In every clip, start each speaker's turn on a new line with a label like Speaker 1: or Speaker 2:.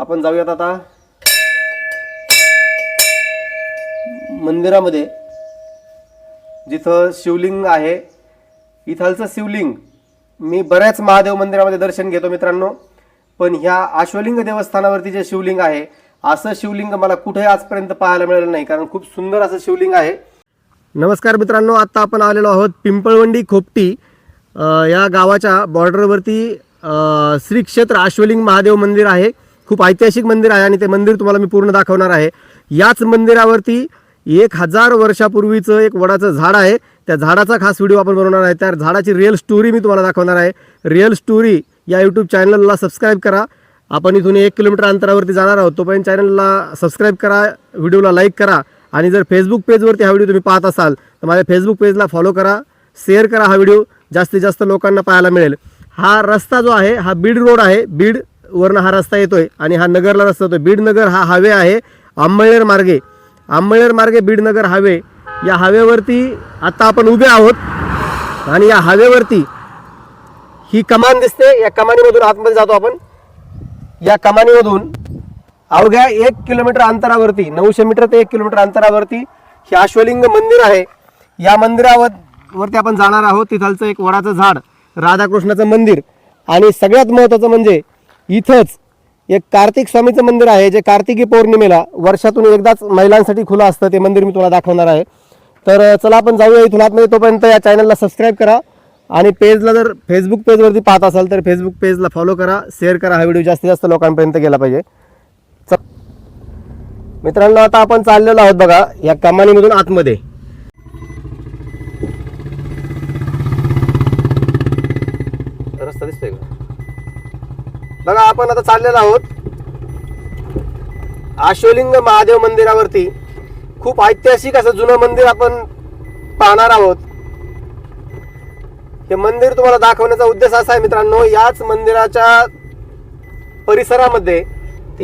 Speaker 1: आपण जाऊयात आता. मंदिरामध्ये जिथं शिवलिंग आहे इथालचं शिवलिंग. मी बऱ्याच महादेव मंदिरामध्ये दर्शन घेतो मित्रांनो. पण ह्या आश्वलिंग देवस्थानावरती जे शिवलिंग आहे असं शिवलिंग मला कुठे आजपर्यंत पाहायला मिळालं नाही कारण खूप सुंदर असं शिवलिंग आहे. नमस्कार मित्रांनो आत्ता आपण आलेलो आहोत पिंपळवंडी खोपटी या गावाच्या बॉर्डरवरती श्री क्षेत्र आश्वलिंग महादेव मंदिर आहे. खूप ऐतिहासिक मंदिर आहे आणि ते मंदिर तुम्हाला मी पूर्ण दाखवणार आहे. याच मंदिरावरती एक हजार वर्षापूर्वीचं एक वडाचं झाड आहे. त्या झाडाचा खास व्हिडिओ आपण बनवणार आहे. त्या झाडाची रिअल स्टोरी मी तुम्हाला दाखवणार आहे. रिअल स्टोरी या यूट्यूब चॅनलला सबस्क्राईब करा. आपण इथून एक किलोमीटर अंतरावरती जाणार आहोत. तोपर्यंत चॅनलला सबस्क्राईब करा व्हिडिओला लाईक करा आणि जर फेसबुक पेजवरती हा व्हिडिओ तुम्ही पाहत असाल तर माझ्या फेसबुक पेजला फॉलो करा शेअर करा हा व्हिडिओ. जास्तीत जास्त लोकांना पाहायला मिळेल. हा रस्ता जो आहे हा बीड रोड आहे. बीड वरनं हा रस्ता येतोय आणि हा नगरला रस्ता येतोय. बीडनगर हा हावे आहे आंबळनेर मार्गे. आंबळनेर मार्गे बीडनगर हवे. हावे या हावेवरती आता आपण उभे आहोत आणि या हावेवरती ही कमान दिसते. या कमानीमधून आतमध्ये जातो आपण. या कमानीमधून अवघ्या एक किलोमीटर अंतरावरती नऊशे मीटर ते एक किलोमीटर अंतरावरती हे अश्वलिंग मंदिर आहे. या मंदिरावर वरती आपण जाणार आहोत. तिथलचं एक वडाचं झाड राधाकृष्णाचं मंदिर. आणि सगळ्यात महत्त्वाचं म्हणजे इथंच एक कार्तिक स्वामीचं मंदिर आहे जे कार्तिकी पौर्णिमेला वर्षातून एकदाच महिलांसाठी खुलं असतं ते मंदिर मी तुम्हाला दाखवणार आहे. तर चला आपण जाऊया इथून. आतमध्ये तोपर्यंत या चॅनलला सबस्क्राईब करा आणि पेजला जर फेसबुक पेजवरती पाहत असाल तर फेसबुक पेजला फॉलो करा शेअर करा. हा व्हिडिओ जास्तीत जास्त लोकांपर्यंत गेला पाहिजे. मित्रांनो आता आपण चाललेलो आहोत बघा या कमानीमधून आतमध्ये रस्ता दिसतोय का बघा आपण आता चाललेलो आहोत. आशोलिंग महादेव मंदिरावरती. खूप ऐतिहासिक असं जुनं मंदिर आपण पाहणार आहोत. हे मंदिर तुम्हाला दाखवण्याचा उद्देश असा आहे मित्रांनो याच मंदिराच्या परिसरामध्ये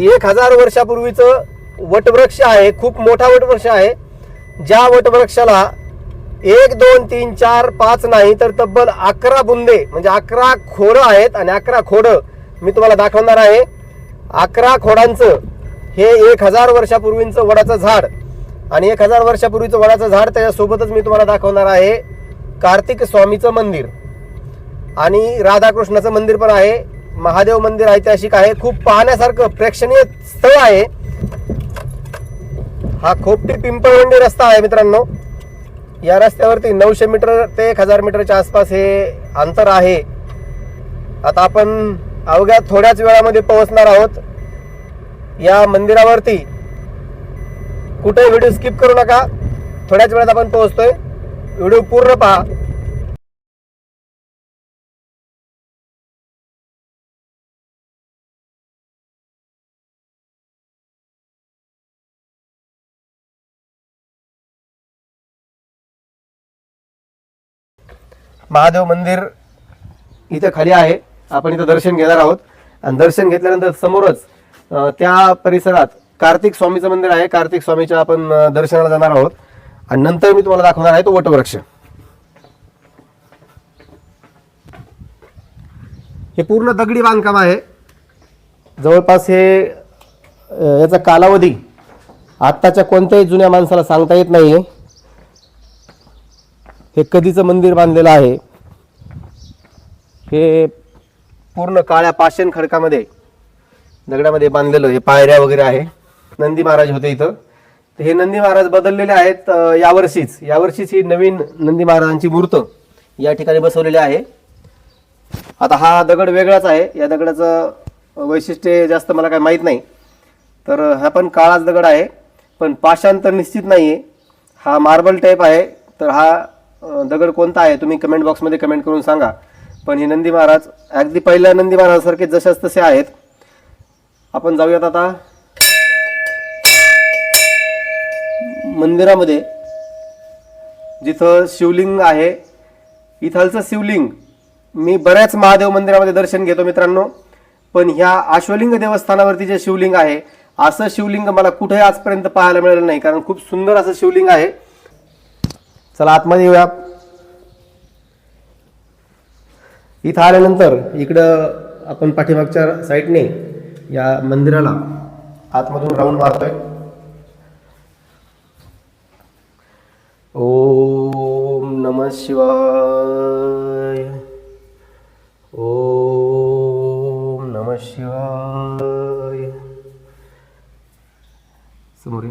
Speaker 1: एक हजार वर्षापूर्वीचं वटवृक्ष आहे खूप मोठा वटवृक्ष आहे. ज्या वटवृक्षाला एक दोन तीन चार पाच नाही तर तब्बल अकरा बुंदे म्हणजे अकरा खोडं आहेत आणि अकरा खोडं मी तुम्हाला दाखवणार आहे. अकरा खोडांचं हे एक हजार वर्षापूर्वीचं वडाचं झाड. आणि एक हजार वर्षापूर्वीचं वडाचं झाड त्याच्यासोबतच मी तुम्हाला दाखवणार आहे. कार्तिक स्वामीचं मंदिर. आणि राधाकृष्णाचं मंदिर पण आहे. महादेव मंदिर ऐतिहासिक आहे. खूप पाहण्यासारखं प्रेक्षणीय स्थळ आहे. हा खोपटी पिंपळवंडी रस्ता आहे मित्रांनो. या रस्त्यावरती नऊशे मीटर ते एक हजार मीटरच्या आसपास हे अंतर आहे. आता आपण अवघ्या थोड्याच वेळामध्ये पोहोचणार आहोत. या मंदिरावरती कुठे व्हिडिओ स्किप करू नका. थोड्याच वेळात आपण पोहोचतोय. व्हिडिओ पूर्ण पहा. महादेव मंदिर इथं खाली आहे. आपण इथं दर्शन घेणार आहोत. आणि दर्शन घेतल्यानंतर समोरच त्या परिसरात कार्तिक स्वामीचं मंदिर आहे. कार्तिक स्वामीच्या आपण दर्शनाला जाणार आहोत. आणि नंतर मी तुम्हाला दाखवणार आहे तो वटवृक्ष. हे पूर्ण दगडी बांधकाम आहे. जवळपास हे याचा कालावधी आत्ताच्या कोणत्याही जुन्या माणसाला सांगता येत नाहीये. हे कधीचं मंदिर बांधलेलं आहे. हे पूर्ण काळ्या पाषाण खडकामध्ये दगडामध्ये बांधलेलं हे पायऱ्या वगैरे आहे. नंदी महाराज होते इथं. तर हे नंदी महाराज बदललेले आहेत यावर्षीच. यावर्षीच ही नवीन नंदी महाराजांची मूर्त या ठिकाणी बसवलेली आहे. आता हा दगड वेगळाच आहे. या दगडाचं वैशिष्ट्य जास्त मला काय माहीत नाही. तर हा पण काळाच दगड आहे. पण पाषाण तर निश्चित नाही आहे हा मार्बल टाईप आहे. तर हा दगड कोणता आहे तुम्ही कमेंट बॉक्समध्ये कमेंट करून सांगा. पण हे नंदी महाराज अगदी पहिल्या नंदी महाराजासारखे जशाच तसे आहेत. आपण जाऊयात आता. मंदिरामध्ये जिथं शिवलिंग आहे इथालचं शिवलिंग. मी बऱ्याच महादेव मंदिरामध्ये दर्शन घेतो मित्रांनो. पण ह्या आश्वलिंग देवस्थानावरती जे शिवलिंग आहे असं शिवलिंग मला कुठे आजपर्यंत पाहायला मिळालं नाही कारण खूप सुंदर असं शिवलिंग आहे. चला आतमध्ये येऊया. इथं आल्यानंतर इकडं आपण पाठीमागच्या साईडने या मंदिराला आतमधून राऊंड मारतोय. ओम नम शिवाय. ओम नम शिवाय. समोर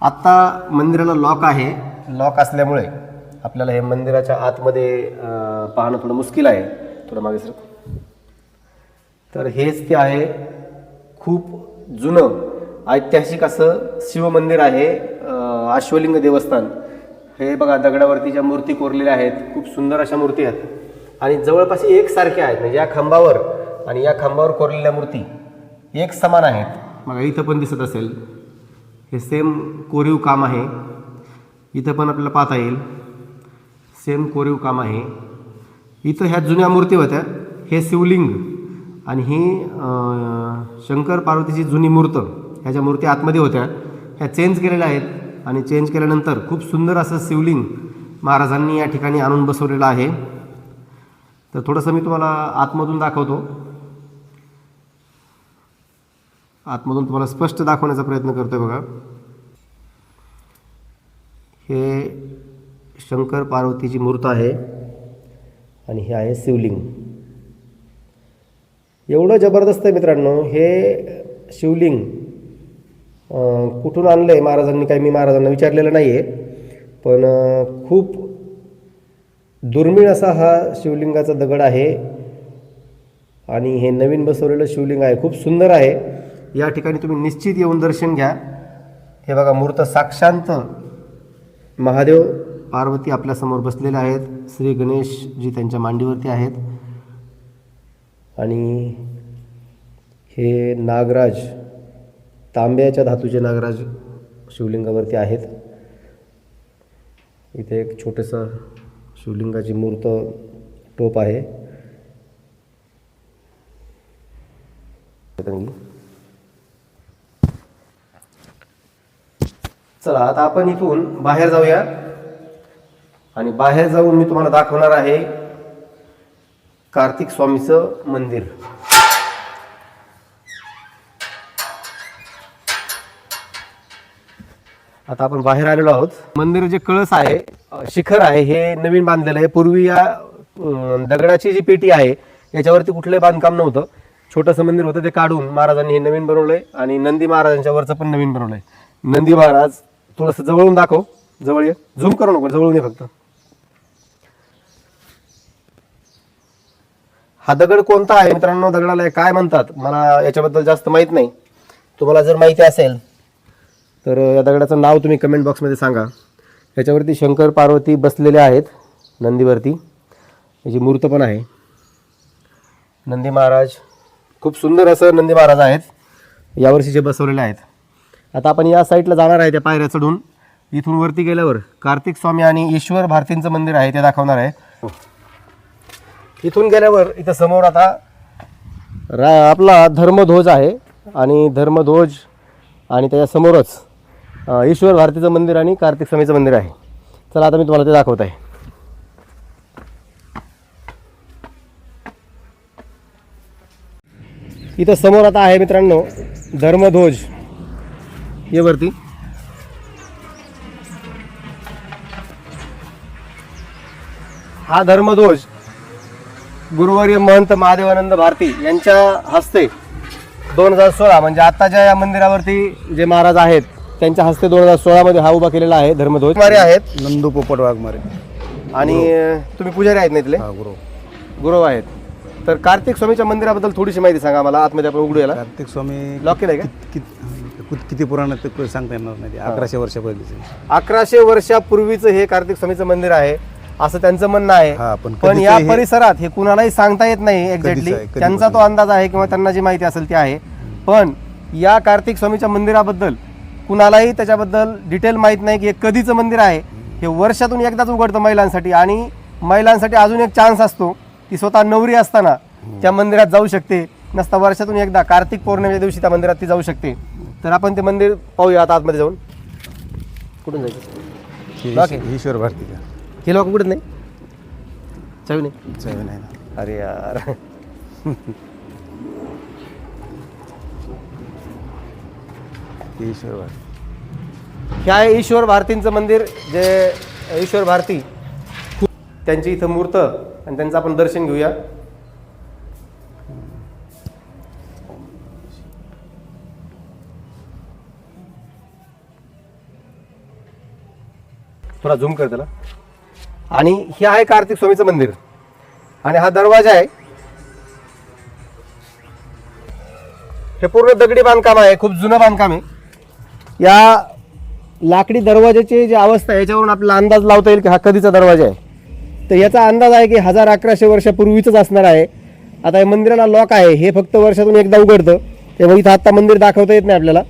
Speaker 1: आत्ता मंदिराला लॉक आहे. लॉक असल्यामुळे आपल्याला हे मंदिराच्या आतमध्ये पाहणं थोडं मुश्किल आहे. थोडं मागे सर तर हेच ते आहे खूप जुनं ऐतिहासिक असं शिवमंदिर आहे अश्वलिंग देवस्थान. हे बघा दगडावरती ज्या मूर्ती कोरलेल्या आहेत खूप सुंदर अशा मूर्ती आहेत. आणि जवळपास एकसारख्या आहेत म्हणजे या खांबावर आणि या खांबावर कोरलेल्या मूर्ती एक समान आहेत. बघा इथं पण दिसत असेल. हे सेम कोरीव काम आहे. इथं पण आपल्याला पाहता येईल. सेम कोरीव काम आहे. इथं ह्या जुन्या मूर्ती होत्या. हे शिवलिंग आणि ही शंकर पार्वतीची जुनी मूर्त ह्या ज्या मूर्ती आतमध्ये होत्या ह्या चेंज केलेल्या आहेत आणि चेंज केल्यानंतर खूप सुंदर असं शिवलिंग महाराजांनी या ठिकाणी आणून बसवलेलं आहे. तर थोडंसं मी तुम्हाला आतमधून दाखवतो. आतमधून तुम्हाला स्पष्ट दाखवण्याचा प्रयत्न करतोय बघा. हे शंकर पार्वतीची मूर्त आहे आणि हे आहे शिवलिंग. एवढं जबरदस्त आहे मित्रांनो हे शिवलिंग कुठून आणलं आहे महाराजांनी काही मी महाराजांना विचारलेलं नाही आहे पण खूप दुर्मिळ असा हा शिवलिंगाचा दगड आहे आणि हे नवीन बसवलेलं शिवलिंग आहे. खूप सुंदर आहे. या ठिकाणी तुम्ही निश्चित येऊन दर्शन घ्या. हे बघा मूर्त साक्षांत महादेव पार्वती आपल्यासमोर बसलेले आहेत. श्री गणेशजी त्यांच्या मांडीवरती आहेत. आणि हे नागराज तांब्याच्या धातूचे नागराज शिवलिंगावरती आहेत. इथे एक छोटंसं शिवलिंगाची मूर्त टोप आहे. चला आता आपण इथून बाहेर जाऊया. आणि बाहेर जाऊन मी तुम्हाला दाखवणार आहे कार्तिक स्वामीचं मंदिर. आता आपण बाहेर आलेलो आहोत. मंदिर जे कळस आहे शिखर आहे हे नवीन बांधलेलं आहे. पूर्वी या दगडाची जी पेटी आहे याच्यावरती कुठलंही बांधकाम नव्हतं. छोटंसं मंदिर होतं ते काढून महाराजांनी हे नवीन बनवलंय आणि नंदी महाराजांच्या वरचं पण नवीन बनवलंय. नंदी महाराज थोडंसं जवळून दाखव. जवळ ये. झूम करू नको जवळून ये फक्त. हा दगड कोणता आहे? मित्रांनो दगडाला काय म्हणतात? मला याच्याबद्दल जास्त माहीत नाही. तुम्हाला जर माहिती असेल तर या दगडाचं नाव तुम्ही कमेंट बॉक्समध्ये सांगा. याच्यावरती शंकर पार्वती बसलेले आहेत नंदीवरती. याची मूर्त पण आहे. नंदी महाराज खूप सुंदर असं नंदी महाराज आहेत. यावर्षी जे बसवलेले आहेत. आता आपण या साईडला जाणार आहे त्या पायऱ्या चढून. इथून वरती गेल्यावर कार्तिक स्वामी आणि ईश्वर भारतींचं मंदिर आहे ते दाखवणार आहे. इथून गेल्यावर इथं समोर आता रा आपला धर्मध्वज आहे आणि धर्मध्वज आणि त्याच्यासमोरच ईश्वर भारतीचं मंदिर आणि कार्तिक स्वामीचं मंदिर आहे. चला आता मी तुम्हाला ते दाखवत आहे. इथं समोर आता आहे मित्रांनो धर्मध्वज. ये वरती. हा धर्मध्वज गुरुवर्य महंत महादेवानंद भारती यांच्या हस्ते दोन हजार सोळा म्हणजे आत्ताच्या या मंदिरावरती जे महाराज आहेत त्यांच्या हस्ते दोन हजार सोळामध्ये हा उभा केलेला आहे धर्मध्वज. मारे आहेत.
Speaker 2: नंदू पोपट वाघमारे.
Speaker 1: आणि तुम्ही पुजारी आहेत ना इथले?
Speaker 2: हा गुरु.
Speaker 1: गुरु आहेत. तर कार्तिक स्वामीच्या मंदिराबद्दल थोडीशी माहिती सांगा आम्हाला आतमध्ये आपण उघडू याला.
Speaker 2: कार्तिक स्वामी
Speaker 1: लॉक केलंय का?
Speaker 2: कित- कित- किती पुराण आहे ते सांगता येणार नाही. अकराशे वर्षापूर्वीचे.
Speaker 1: अकराशे वर्षापूर्वीचं हे कार्तिक स्वामीचं मंदिर आहे. असं त्यांचं म्हणणं आहे.
Speaker 2: पण
Speaker 1: पण
Speaker 2: कधीचं
Speaker 1: या
Speaker 2: हे-
Speaker 1: परिसरात हे कुणालाही सांगता येत नाही एक्झॅक्टली
Speaker 2: आहे,
Speaker 1: त्यांचा तो अंदाज आहे किंवा त्यांना जी माहिती असेल ती आहे. पण या कार्तिक स्वामीच्या मंदिराबद्दल कुणालाही त्याच्याबद्दल डिटेल माहीत नाही की हे कधीचं मंदिर आहे. हे वर्षातून एकदाच उघडतं महिलांसाठी आणि महिलांसाठी अजून एक चान्स असतो. ती स्वतः नवरी असताना त्या मंदिरात जाऊ शकते. नसता वर्षातून एकदा कार्तिक पौर्णिमेच्या दिवशी त्या मंदिरात ती जाऊ शकते. तर आपण ते मंदिर पाहूया आता आतमध्ये जाऊन. कुठून जायचं?
Speaker 2: हे
Speaker 1: लॉक आहे.
Speaker 2: ईश- ईश्वर भारती का
Speaker 1: हे लोक कुठे नाही? चवी नाही?
Speaker 2: नाही ना.
Speaker 1: अरे यार.
Speaker 2: ईश्वर भारती.
Speaker 1: ह्या ईश्वर भारतींचं मंदिर जे ईश्वर भारती त्यांची इथं मूर्त आणि त्यांचं आपण दर्शन घेऊया. थोडा झूम कर त्याला. आणि हे आहे कार्तिक स्वामीचं मंदिर. आणि हा दरवाजा आहे. हे पूर्ण दगडी बांधकाम आहे खूप जुनं बांधकाम आहे. या लाकडी दरवाजाची जी अवस्था आहे याच्यावरून आपला अंदाज लावता येईल की हा कधीचा दरवाजा आहे. तर याचा अंदाज आहे की हजार अकराशे वर्षापूर्वीचंच असणार आहे. आता या मंदिराला लॉक आहे हे फक्त वर्षातून एकदा उघडतं. तेव्हा इथं आत्ता मंदिर दाखवता येत नाही आपल्याला.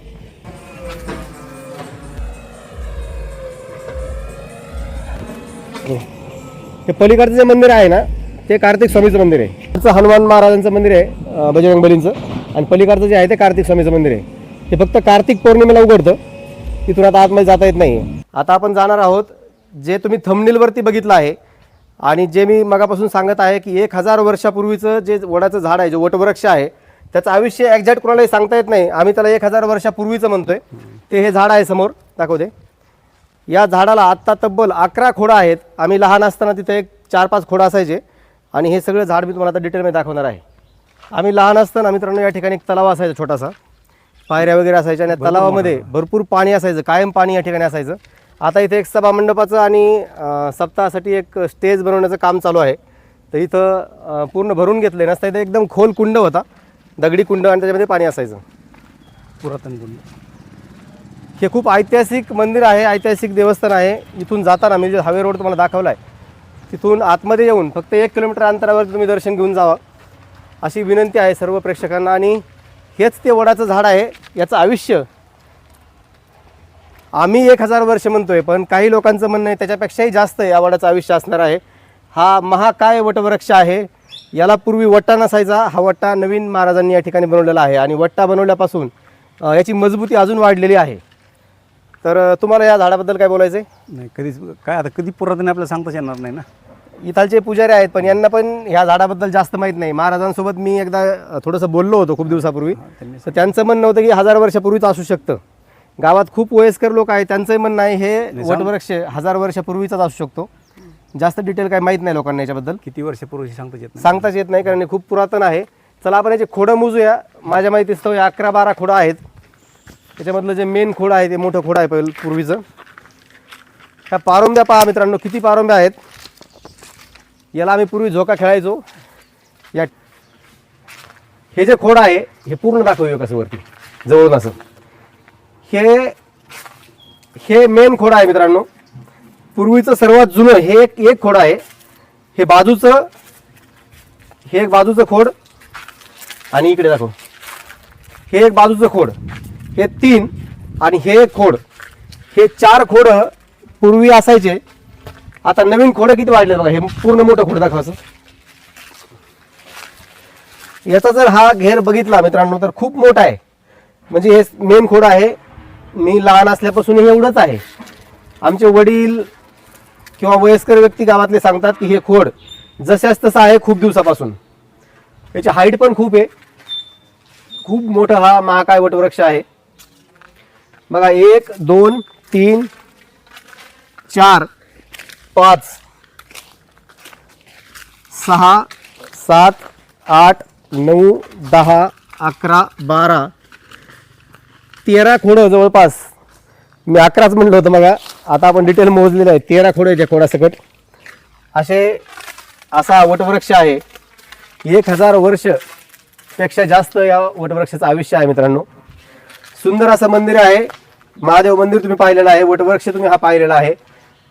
Speaker 1: हे पलीकडचं जे मंदिर आहे ना ते कार्तिक स्वामीचं मंदिर आहे. त्याचं हनुमान महाराजांचं मंदिर आहे बजरंग बलींचं. आणि पलीकडचं जे आहे ते कार्तिक स्वामीचं मंदिर आहे. ते फक्त कार्तिक पौर्णिमेला उघडतं. तिथून आता आतमध्ये जाता येत नाही आता आपण जाणार आहोत जे तुम्ही थंबनेलवरती बघितलं आहे आणि जे मी मगापासून सांगत आहे की एक हजार वर्षापूर्वीचं जे वडाचं झाड आहे जे वटवृक्ष आहे त्याचं आयुष्य एक्झॅक्ट कोणालाही सांगता येत नाही. आम्ही त्याला एक हजार वर्षापूर्वीचं म्हणतोय. ते हे झाड आहे समोर. दाखव दे या झाडाला आत्ता तब्बल अकरा खोडं आहेत. आम्ही लहान असताना तिथे एक चार पाच खोडं असायचे. आणि हे सगळं झाड मी तुम्हाला आता डिटेलमध्ये दाखवणार आहे. आम्ही लहान असताना मित्रांनो या ठिकाणी एक तलाव असायचा छोटासा. पायऱ्या वगैरे असायच्या आणि तलावामध्ये भरपूर पाणी असायचं कायम पाणी या ठिकाणी असायचं. आता इथे एक सभा मंडपाचं आणि सप्ताहासाठी एक स्टेज बनवण्याचं काम चालू आहे. तर इथं पूर्ण भरून घेतलं नसतं इथं एकदम खोल कुंड होता. दगडी कुंड आणि त्याच्यामध्ये पाणी असायचं.
Speaker 2: पुरातन गुण
Speaker 1: हे खूप ऐतिहासिक मंदिर आहे ऐतिहासिक देवस्थान आहे. इथून जाताना म्हणजे जे रोड तुम्हाला दाखवला आहे तिथून आतमध्ये येऊन फक्त एक किलोमीटर अंतरावर तुम्ही दर्शन घेऊन जावा. अशी विनंती आहे सर्व प्रेक्षकांना आणि हेच ते वडाचं झाड आहे याचं आयुष्य. आम्ही एक हजार वर्ष म्हणतोय पण काही लोकांचं म्हणणं आहे त्याच्यापेक्षाही जास्त या वडाचं आयुष्य असणार आहे. हा महाकाय वटवृक्ष आहे याला पूर्वी वट्टा नसायचा हा वट्टा नवीन महाराजांनी या ठिकाणी बनवलेला आहे आणि वट्टा बनवल्यापासून याची मजबूती अजून वाढलेली आहे. तर तुम्हाला या झाडाबद्दल काय बोलायचं आहे
Speaker 2: नाही कधीच काय आता कधी पुरातन आपल्याला सांगताच येणार नाही ना?
Speaker 1: इथालचे पुजारी आहेत पण यांना पण ह्या झाडाबद्दल जास्त माहीत नाही. महाराजांसोबत मी एकदा थोडंसं बोललो होतो खूप दिवसापूर्वी. तर त्यांचं म्हणणं होतं की हजार वर्षापूर्वीच असू शकतं. गावात खूप वयस्कर लोक आहेत त्यांचंही म्हणणं आहे हे वटवृक्ष हजार वर्षापूर्वीचाच असू शकतो. जास्त डिटेल काही माहीत नाही लोकांना याच्याबद्दल.
Speaker 2: किती वर्षापूर्वी सांगताच येत नाही.
Speaker 1: सांगताच येत नाही कारण हे खूप पुरातन आहे. चला आपण याचे खोडं मोजूया. माझ्या माहितीस्तव हे अकरा बारा खोडं आहेत. त्याच्यामधलं जे मेन खोडं आहे ते मोठं खोडं आहे पहिलं पूर्वीचं. ह्या पारोंब्या पहा मित्रांनो किती पारोंब्या आहेत. याला आम्ही पूर्वी झोका खेळायचो. या हे जे खोड आहे हे पूर्ण दाखवूया कसं वरती जवळून असं. हे हे मेन खोड आहे मित्रांनो. पूर्वीचं सर्वात जुनं हे एक एक खोड आहे. हे बाजूचं हे एक बाजूचं खोड आणि इकडे दाखव. हे एक बाजूचं खोड. हे तीन आणि हे एक खोड. हे चार खोड पूर्वी असायचे. आता नवीन खोडं किती वाढले बघा. हे पूर्ण मोठं खोड दाखवायचं याचा जर हा घेर बघितला मित्रांनो तर खूप मोठा आहे. म्हणजे हे मेन खोड आहे. मी लहान असल्यापासून हे एवढंच आहे. आमचे वडील किंवा वयस्कर व्यक्ती गावातले सांगतात की हे खोड जशाच तसं आहे खूप दिवसापासून. याची हाईट पण खूप आहे. खूप मोठा हा महाकाय वटवृक्ष आहे. बघा एक दोन तीन चार पाच सहा सात आठ नऊ दहा अकरा बारा तेरा खोडं जवळपास. मी अकराच म्हणलं होतं बघा. आता आपण डिटेल मोजलेलं आहे. तेरा खोडं आहे त्या खोडासकट. असे असा वटवृक्ष आहे. एक हजार वर्षपेक्षा जास्त या वटवृक्षाचं आयुष्य आहे मित्रांनो. सुंदर असं मंदिर आहे. महादेव मंदिर तुम्ही पाहिलेलं आहे. वटवृक्ष तुम्ही हा पाहिलेला आहे.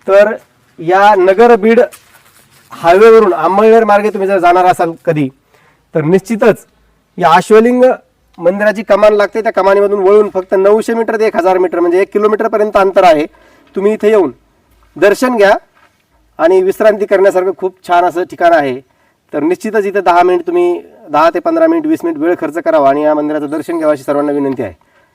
Speaker 1: तर या नगर बीड हायवेवरून आंबळनेर मार्गे तुम्ही जर जाणार असाल कधी तर निश्चितच या अश्वलिंग मंदिराची कमान लागते. त्या कमानीमधून वळून फक्त नऊशे मीटर ते एक हजार मीटर म्हणजे एक किलोमीटरपर्यंत अंतर आहे. तुम्ही इथे येऊन दर्शन घ्या आणि विश्रांती करण्यासारखं खूप छान असं ठिकाण आहे. तर निश्चितच इथे दहा मिनिट तुम्ही दहा ते पंधरा मिनिट वीस मिनिट वेळ खर्च करावा आणि या मंदिराचं दर्शन घ्यावं अशी सर्वांना विनंती आहे.